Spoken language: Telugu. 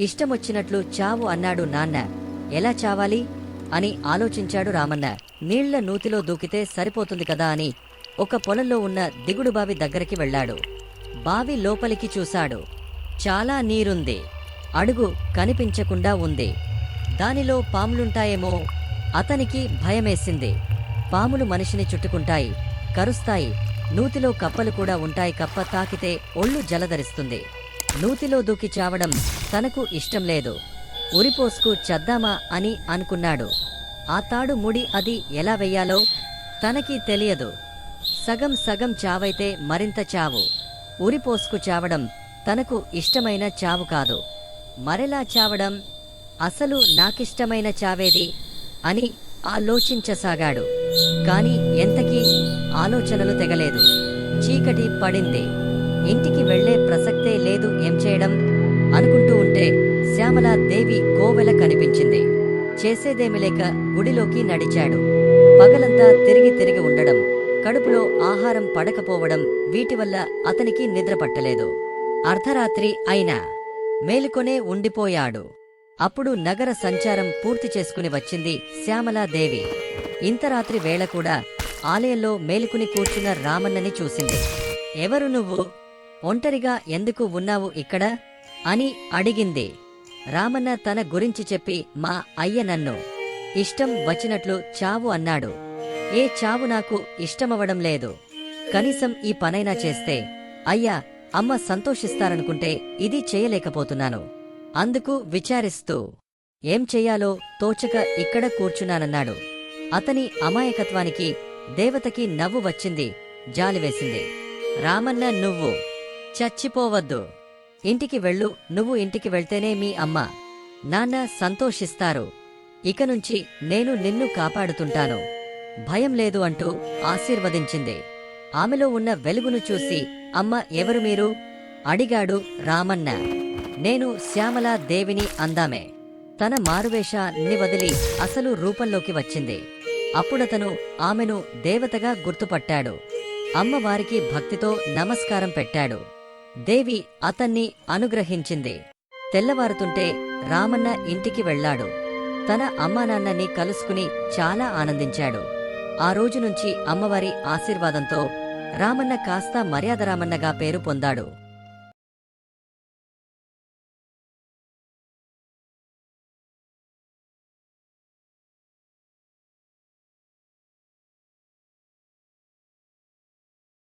ఇష్టమొచ్చినట్లు చావు అన్నాడు నాన్న. ఎలా చావాలి? అని ఆలోచించాడు రామన్న. నీళ్ళ నూతిలో దూకితే సరిపోతుంది కదా అని ఒక పొలంలో ఉన్న దిగుడు బావి దగ్గరికి వెళ్ళాడు. బావి లోపలికి చూశాడు. చాలా నీరుంది. అడుగు కనిపించకుండా ఉంది. దానిలో పాములుంటాయేమో? అతనికి భయమేసింది. పాములు మనిషిని చుట్టుకుంటాయి కరుస్తాయి. నూతిలో కప్పలు కూడా ఉంటాయి కప్ప తాకితే ఒళ్ళు జలధరిస్తుంది. నూతిలో దూకి చావడం తనకు ఇష్టం లేదు. ఉరిపోసుకు చద్దామా అని అనుకున్నాడు. ఆ తాడు ముడి అది ఎలా వెయ్యాలో తనకి తెలియదు. సగం సగం చావైతే మరింత చావు. ఉరిపోసుకు చావడం తనకు ఇష్టమైన చావు కాదు. మరెలా చావడం? అసలు నాకిష్టమైన చావేది? అని ఆలోచించసాగాడు. కాని ఎంతకీ ఆలోచనలు తెగలేదు. చీకటి పడింది. ఇంటికి వెళ్ళే ప్రసక్తే లేదు ఏం చేయడం? అనుకుంటూ ఉంటే శ్యామల దేవి కోవెల కనిపించింది. చేసేదేమి లేక గుడిలోకి నడిచాడు. పగలంతా తిరిగి తిరిగి ఉండడం కడుపులో ఆహారం పడకపోవడం వీటివల్ల అతనికి నిద్ర పట్టలేదు. అర్ధరాత్రి అయినా మేలుకొనే ఉండిపోయాడు. అప్పుడు నగర సంచారం పూర్తి చేసుకుని వచ్చింది శ్యామలాదేవి ఇంత రాత్రి వేళ కూడా ఆలయంలో మేలుకుని కూర్చున్న రామన్నని చూసింది. ఎవరు నువ్వు? ఒంటరిగా ఎందుకు ఉన్నావు ఇక్కడ? అని అడిగింది. రామన్న తన గురించి చెప్పి మా అయ్య నన్ను ఇష్టం వచ్చినట్లు చావు అన్నాడు. ఏ చావు నాకు ఇష్టమవ్వడం లేదు. కనీసం ఈ పనైనా చేస్తే. అయ్యా అమ్మ సంతోషిస్తారనుకుంటే ఇది చేయలేకపోతున్నాను. అందుకు విచారిస్తూ ఏం చెయ్యాలో తోచక ఇక్కడ కూర్చున్నానన్నాడు. అతని అమాయకత్వానికి దేవతకి నవ్వు వచ్చింది జాలివేసింది రామన్న నువ్వు చచ్చిపోవద్దు. ఇంటికి వెళ్ళు నువ్వు ఇంటికి వెళ్తేనే మీ అమ్మ. నాన్న సంతోషిస్తారు. ఇక నుంచి నేను నిన్ను కాపాడుతుంటాను. భయం లేదు అంటూ ఆశీర్వదించింది. ఆమెలో ఉన్న వెలుగును చూసి అమ్మ ఎవరు మీరు? అడిగాడు రామన్న. నేను శ్యామలా దేవిని అందామే. తన మారువేషాన్ని వదిలి అసలు రూపంలోకి వచ్చింది. అప్పుడతను ఆమెను దేవతగా గుర్తుపట్టాడు. అమ్మవారికి భక్తితో నమస్కారం పెట్టాడు. దేవి అతన్ని అనుగ్రహించింది. తెల్లవారుతుంటే రామన్న ఇంటికి వెళ్ళాడు. తన అమ్మానాన్నని కలుసుకుని చాలా ఆనందించాడు. ఆ రోజు నుంచి అమ్మవారి ఆశీర్వాదంతో రామన్న కాస్త మర్యాద రామన్నగా పేరు పొందాడు.